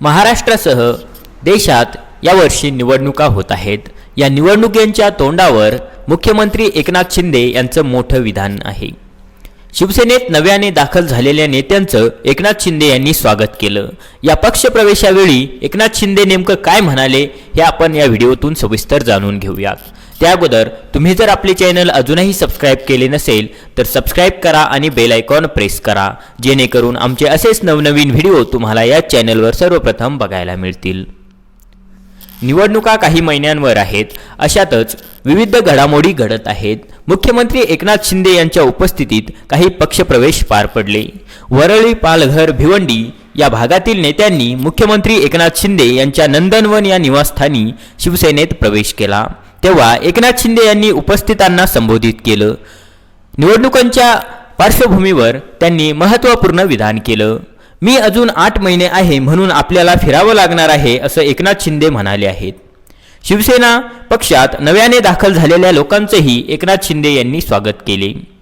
महाराष्ट्रासह देशात यावर्षी निवडणुका होत आहेत. या निवडणुकींच्या तोंडावर मुख्यमंत्री एकनाथ शिंदे यांचं मोठं विधान आहे. शिवसेनेत नव्याने दाखल झालेल्या नेत्यांचं एकनाथ शिंदे यांनी स्वागत केलं. या पक्षप्रवेशावेळी एकनाथ शिंदे नेमकं काय म्हणाले हे आपण या व्हिडिओतून सविस्तर जाणून घेऊयात. त्या अगोदर तुम्ही जर आपले चॅनल अजूनही सबस्क्राईब केले नसेल तर सबस्क्राईब करा आणि बेल आयकॉन प्रेस करा जेणेकरून आमचे असेच नवनवीन व्हिडिओ तुम्हाला या चॅनलवर सर्वप्रथम बघायला मिळतील. निवडणुका काही महिन्यांवर आहेत. अशातच विविध घडामोडी घडत आहेत. मुख्यमंत्री एकनाथ शिंदे यांच्या उपस्थितीत काही पक्षप्रवेश पार पडले. वरळी पालघर भिवंडी या भागातील नेत्यांनी मुख्यमंत्री एकनाथ शिंदे यांच्या नंदनवन या निवासस्थानी शिवसेनेत प्रवेश केला. तेव्हा एकनाथ शिंदे यांनी उपस्थितांना संबोधित केलं. निवडणुकांच्या पार्श्वभूमीवर त्यांनी महत्त्वपूर्ण विधान केलं. मी अजून आठ महिने आहे म्हणून आपल्याला फिरावं लागणार आहे असं एकनाथ शिंदे म्हणाले आहेत. शिवसेना पक्षात नव्याने दाखल झालेल्या लोकांचंही एकनाथ शिंदे यांनी स्वागत केले.